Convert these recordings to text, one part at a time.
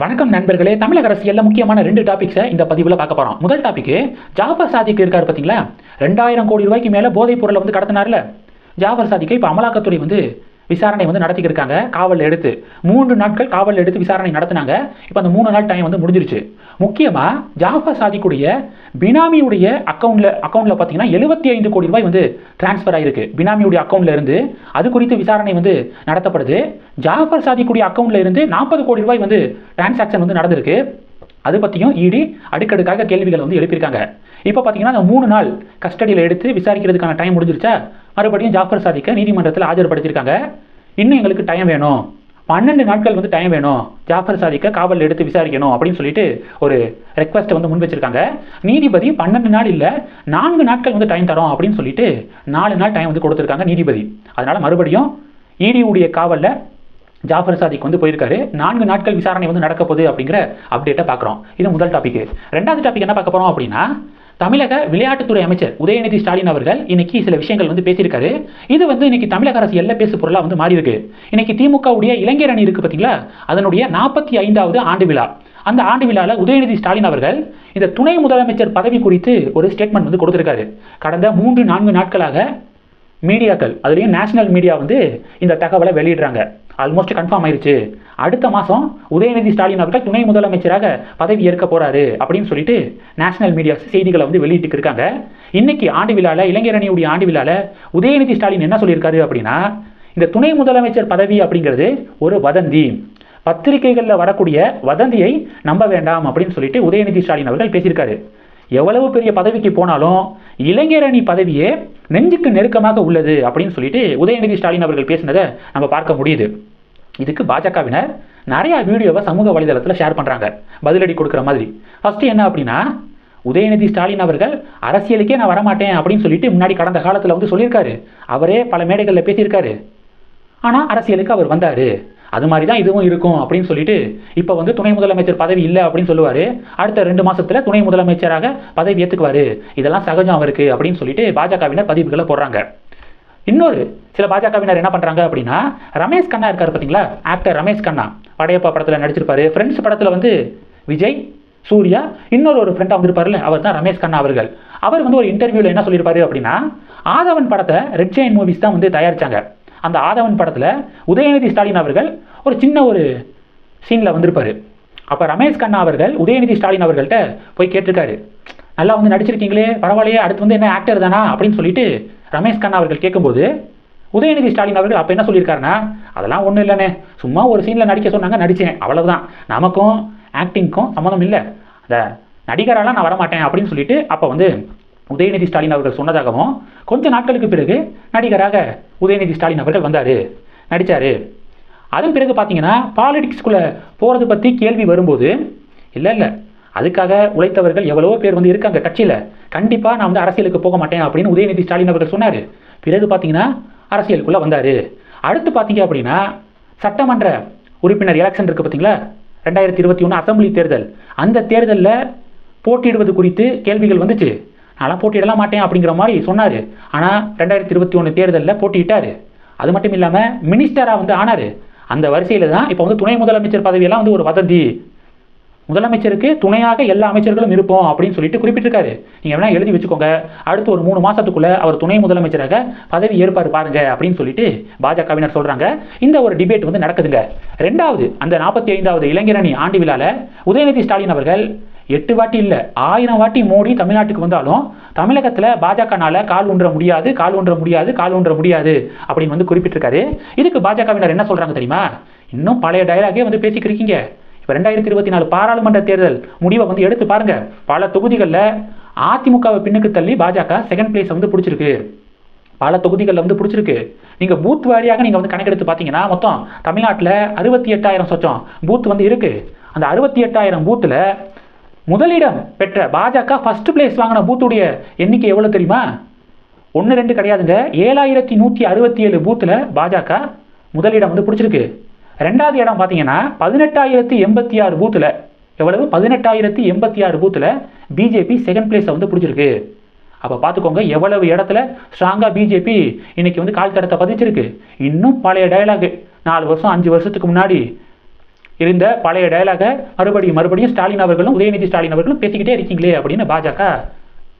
வணக்கம் நண்பர்களே. தமிழக அரசியல்ல முக்கியமான ரெண்டு டாபிக்ஸை இந்த பதிவில் பார்க்க போறோம். முதல் டாபிக் ஜாஃபர் சாதிக்கு இருக்காரு பார்த்தீங்களா ரெண்டாயிரம் கோடி ரூபாய்க்கு மேலே போதைப் பொருளை வந்து கடத்தினார்ல. ஜாஃபர் சாதிக்கை இப்போ அமலாக்கத்துறை வந்து விசாரணை வந்து நடத்திக்கிட்டு இருக்காங்க. காவலில் எடுத்து மூன்று நாட்கள் காவலில் எடுத்து விசாரணை நடத்தினாங்க. இப்போ அந்த மூணு நாள் டைம் வந்து முடிஞ்சிருச்சு. முக்கியமாக ஜாஃபர் சாதிக்குடைய பினாமியுடைய அக்கௌண்ட்ல அக்கௌண்ட்ல பார்த்தீங்கன்னா எழுபத்தி ஐந்து கோடி ரூபாய் வந்து டிரான்ஸ்ஃபர் ஆயிருக்கு. பினாமியுடைய அக்கௌண்ட்ல இருந்து அது குறித்து விசாரணை வந்து நடத்தப்படுது. ஜாஃபர் சாதிக்குடைய அக்கௌண்ட்ல இருந்து நாற்பது கோடி ரூபாய் வந்து டிரான்சாக்ஷன் வந்து நடந்திருக்கு. அது பற்றியும் இடி அடுக்கடுக்காக கேள்விகளை வந்து எழுப்பியிருக்காங்க. இப்போ பார்த்தீங்கன்னா அந்த மூணு நாள் கஸ்டடியில் எடுத்து விசாரிக்கிறதுக்கான டைம் முடிஞ்சிருச்சா? மறுபடியும் ஜாஃபர் சாதிக்க நீதிமன்றத்தில் ஆஜர்படுத்தியிருக்காங்க. இன்னும் எங்களுக்கு டைம் வேணும். பன்னெண்டு நாட்கள் வந்து டைம் வேணும். ஜாஃபர் சாதிக்க காவலில் எடுத்து விசாரிக்கணும் அப்படின்னு சொல்லிட்டு ஒரு ரெக்வஸ்ட்டை வந்து முன் வச்சிருக்காங்க. நீதிபதி பன்னெண்டு நாள் இல்லை நான்கு நாட்கள் வந்து டைம் தரோம் அப்படின்னு சொல்லிட்டு நாலு நாள் டைம் வந்து கொடுத்துருக்காங்க நீதிபதி. அதனால மறுபடியும் இடியுடைய காவலில் ஜாஃபர் சாதிக் வந்து போயிருக்காரு. நான்கு நாட்கள் விசாரணை வந்து நடக்க போகுது அப்படிங்கிற அப்டேட்டை பார்க்குறோம். இது முதல் டாபிக் ரெண்டாவது டாபிக் என்ன பார்க்க போகிறோம் அப்படின்னா தமிழக விளையாட்டுத்துறை அமைச்சர் உதயநிதி ஸ்டாலின் அவர்கள் இன்னைக்கு சில விஷயங்கள் வந்து பேசியிருக்காரு. இது வந்து இன்னைக்கு தமிழக அரசு எல்லை பேசு பொருளாக வந்து மாறி இருக்கு இன்னைக்கு திமுகவுடைய இளைஞர் அணி இருக்கு பார்த்தீங்களா அதனுடைய நாற்பத்தி ஐந்தாவது ஆண்டு விழா. அந்த ஆண்டு விழாவில் உதயநிதி ஸ்டாலின் அவர்கள் இந்த துணை முதலமைச்சர் பதவி குறித்து ஒரு ஸ்டேட்மெண்ட் வந்து கொடுத்திருக்காரு. கடந்த மூன்று நான்கு நாட்களாக மீடியாக்கள் அதுலேயும் நேஷனல் மீடியா வந்து இந்த தகவலை வெளியிடுறாங்க. ஆல்மோஸ்ட் கன்ஃபார்ம் ஆயிடுச்சு அடுத்த மாதம் உதயநிதி ஸ்டாலின் அவர்கள் துணை முதலமைச்சராக பதவி ஏற்க போகிறாரு அப்படின்னு சொல்லிட்டு நேஷனல் மீடியாஸ் செய்திகளை வந்து வெளியிட்டு இருக்காங்க. இன்னைக்கு ஆண்டு விழாவில் இளைஞர் அணியுடைய ஆண்டு விழாவில் உதயநிதி ஸ்டாலின் என்ன சொல்லியிருக்காரு அப்படின்னா இந்த துணை முதலமைச்சர் பதவி அப்படிங்கிறது ஒரு வதந்தி. பத்திரிகைகளில் வரக்கூடிய வதந்தியை நம்ப வேண்டாம் அப்படின்னு சொல்லிட்டு உதயநிதி ஸ்டாலின் அவர்கள் பேசியிருக்காரு. எவ்வளவு பெரிய பதவிக்கு போனாலும் இளைஞரணி பதவியே நெஞ்சுக்கு நெருக்கமாக உள்ளது அப்படின்னு சொல்லிட்டு உதயநிதி ஸ்டாலின் அவர்கள் பேசினதை நம்ம பார்க்க முடியுது. இதுக்கு பாஜகவினர் நிறையா வீடியோவை சமூக வலைதளத்தில் ஷேர் பண்ணுறாங்க பதிலடி கொடுக்குற மாதிரி. ஃபஸ்ட்டு என்ன அப்படின்னா உதயநிதி ஸ்டாலின் அவர்கள் அரசியலுக்கே நான் வரமாட்டேன் அப்படின்னு சொல்லிட்டு முன்னாடி கடந்த காலத்தில் வந்து சொல்லியிருக்காரு. அவரே பல மேடைகளில் பேசியிருக்காரு. ஆனால் அரசியலுக்கு அவர் வந்தார். அது மாதிரி தான் இதுவும் இருக்கும் அப்படின்னு சொல்லிட்டு இப்போ வந்து துணை முதலமைச்சர் பதவி இல்லை அப்படின்னு சொல்லுவார். அடுத்த ரெண்டு மாதத்தில் துணை முதலமைச்சராக பதவி ஏற்றுக்குவார் இதெல்லாம் சகஜம் அவருக்கு அப்படின்னு சொல்லிட்டு பாஜகவினர் பதிவுகளை போடுறாங்க. இன்னொரு சில பாஜகவினர் என்ன பண்ணுறாங்க அப்படின்னா ரமேஷ் கண்ணா இருக்கார் பார்த்தீங்களா ஆக்டர் ரமேஷ் கண்ணா. படையப்பா படத்தில் நடிச்சிருப்பாரு. ஃப்ரெண்ட்ஸ் படத்தில் வந்து விஜய் சூர்யா இன்னொரு ஒரு ஃப்ரெண்டாக வந்திருப்பார்ல அவர் தான் ரமேஷ் கண்ணா அவர்கள். அவர் வந்து ஒரு இன்டர்வியூவில் என்ன சொல்லியிருப்பாரு அப்படின்னா ஆதவன் படத்தை ரெட் ஜெயின் மூவிஸ் தான் வந்து தயாரித்தாங்க அந்த ஆதவன் படத்தில் உதயநிதி ஸ்டாலின் அவர்கள் ஒரு சின்ன ஒரு சீனில் வந்திருப்பார். அப்போ ரமேஷ் கண்ணா அவர்கள் உதயநிதி ஸ்டாலின் அவர்கள்ட்ட போய் கேட்டிருக்காரு. நல்லா வந்து நடிச்சிருக்கீங்களே பரவாயில்லையே அடுத்து வந்து என்ன ஆக்டர் தானா? அப்படின்னு சொல்லிட்டு ரமேஷ் கண்ணா அவர்கள் கேட்கும்போது உதயநிதி ஸ்டாலின் அவர்கள் அப்போ என்ன சொல்லியிருக்காருன்னா அதெல்லாம் ஒன்றும் இல்லைண்ணே. சும்மா ஒரு சீனில் நடிக்க சொன்னாங்க நடித்தேன் அவ்வளவுதான். நமக்கும் ஆக்டிங்க்கும் சம்மந்தம் இல்லை. அந்த நடிகராலாம் நான் வரமாட்டேன் அப்படின்னு சொல்லிட்டு அப்போ வந்து உதயநிதி ஸ்டாலின் அவர்கள் சொன்னதாகவும் கொஞ்ச நாட்களுக்கு பிறகு நடிகராக உதயநிதி ஸ்டாலின் அவர்கள் வந்தார் நடித்தார் அதன் பிறகு பார்த்தீங்கன்னா பாலிடிக்ஸ்குள்ளே போகிறது பற்றி கேள்வி வரும்போது இல்லை இல்லை அதுக்காக உழைத்தவர்கள் எவ்வளவோ பேர் வந்து இருக்காங்க கட்சியில். கண்டிப்பாக நான் வந்து அரசியலுக்கு போக மாட்டேன் அப்படின்னு உதயநிதி ஸ்டாலின் அவர்கள் சொன்னார். பிறகு பார்த்தீங்கன்னா அரசியலுக்குள்ளே வந்தார். அடுத்து பார்த்தீங்க அப்படின்னா சட்டமன்ற உறுப்பினர் எலெக்ஷன் இருக்குது பார்த்தீங்களா ரெண்டாயிரத்தி இருபத்தி ஒன்று அசம்பிளி தேர்தல். அந்த தேர்தலில் போட்டியிடுவது குறித்து கேள்விகள் வந்துச்சு. நான்லாம் போட்டியிடலாம் மாட்டேன் அப்படிங்கிற மாதிரி சொன்னார். ஆனால் ரெண்டாயிரத்தி இருபத்தி ஒன்று தேர்தலில் போட்டியிட்டார். அது மட்டும் இல்லாமல் மினிஸ்டராக வந்து ஆனார். அந்த வரிசையில் தான் இப்போ வந்து துணை முதலமைச்சர் பதவியெல்லாம் வந்து ஒரு வதந்தி. முதலமைச்சருக்கு துணையாக எல்லா அமைச்சர்களும் இருப்போம் அப்படின்னு சொல்லிட்டு குறிப்பிட்டிருக்காரு. நீங்கள் வேணால் எழுதி வச்சுக்கோங்க. அடுத்து ஒரு மூணு மாதத்துக்குள்ளே அவர் துணை முதலமைச்சராக பதவி ஏற்பார் பாருங்க அப்படின்னு சொல்லிட்டு பாஜகவினர் சொல்கிறாங்க இந்த ஒரு டிபேட் வந்து நடக்குதுங்க. ரெண்டாவது அந்த நாற்பத்தி ஐந்தாவது இளைஞரணி ஆண்டு விழாவில் உதயநிதி ஸ்டாலின் அவர்கள் எட்டு வாட்டி இல்லை ஆயிரம் வாட்டி மோடி தமிழ்நாட்டுக்கு வந்தாலும் தமிழகத்தில் பாஜகனால கால் ஊன்ற முடியாது கால் ஊன்ற முடியாது கால் ஊன்ற முடியாது அப்படின்னு வந்து குறிப்பிட்டிருக்காரு. இதுக்கு பாஜகவினர் என்ன சொல்கிறாங்க தெரியுமா? இன்னும் பழைய டைலாகே வந்து பேசிக்கிருக்கீங்க இப்போ ரெண்டாயிரத்தி இருபத்தி நாலு பாராளுமன்ற தேர்தல் முடிவை வந்து எடுத்து பாருங்கள் பல தொகுதிகளில் அதிமுகவை பின்னுக்கு தள்ளி பாஜக செகண்ட் பிளேஸ் வந்து பிடிச்சிருக்கு. பல தொகுதிகளில் வந்து பிடிச்சிருக்கு. நீங்கள் பூத் வாரியாக நீங்கள் வந்து கணக்கெடுத்து பார்த்தீங்கன்னா மொத்தம் தமிழ்நாட்டில் அறுபத்தி எட்டாயிரம் சொச்சம் பூத் வந்து இருக்குது அந்த அறுபத்தி எட்டாயிரம் பூத்தில் முதலிடம் பெற்ற பாஜக ஃபர்ஸ்ட் பிளேஸ் வாங்கின பூத்துடைய எண்ணிக்கை எவ்வளோ தெரியுமா? ஒன்று ரெண்டு கிடையாதுங்க. ஏழாயிரத்தி நூற்றி அறுபத்தி ஏழு பூத்தில் பாஜக முதலிடம் வந்து பிடிச்சிருக்கு. ரெண்டாவது இடம் பார்த்தீங்கன்னா பதினெட்டாயிரத்தி எண்பத்தி ஆறு பூத்தில் எவ்வளவு? பதினெட்டாயிரத்தி எண்பத்தி ஆறு பூத்தில் பிஜேபி செகண்ட் பிளேஸை வந்து பிடிச்சிருக்கு. அப்போ பார்த்துக்கோங்க எவ்வளவு இடத்துல ஸ்ட்ராங்காக பிஜேபி இன்னைக்கு வந்து கால் தடத்தை பதிச்சிருக்கு. இன்னும் பழைய டைலாகு நாலு வருஷம் அஞ்சு வருஷத்துக்கு முன்னாடி இருந்த பழைய டயலாக மறுபடியும் மறுபடியும் ஸ்டாலின் அவர்களும் உதயநிதி ஸ்டாலின் அவர்களும் பேசிக்கிட்டே இருக்கீங்களே அப்படின்னு பாஜக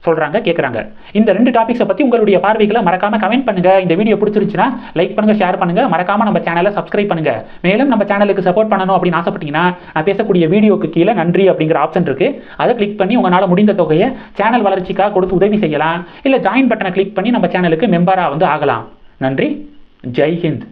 சொல்கிறாங்க கேட்குறாங்க இந்த ரெண்டு டாபிக்ஸை பற்றி உங்களுடைய பார்வைகளை மறக்காமல் கமெண்ட் பண்ணுங்கள் இந்த வீடியோ பிடிச்சிருச்சுன்னா லைக் பண்ணுங்கள் ஷேர் பண்ணுங்கள் மறக்காமல் நம்ம சேனலை சப்ஸ்கிரைப் பண்ணுங்கள் மேலும் நம்ம சேனலுக்கு சப்போர்ட் பண்ணணும் அப்படின்னு ஆசைப்பட்டீங்கன்னா நான் பேசக்கூடிய வீடியோக்கு கீழே நன்றி அப்படிங்கிற ஆப்ஷன் இருக்குது அதை கிளிக் பண்ணி உங்களால் முடிந்த தொகையை சேனல் வளர்ச்சிக்காக கொடுத்து உதவி செய்யலாம். இல்லை ஜாயின் பட்டனை கிளிக் பண்ணி நம்ம சேனலுக்கு மெம்பராக வந்து ஆகலாம். நன்றி. ஜெய் ஹிந்த்.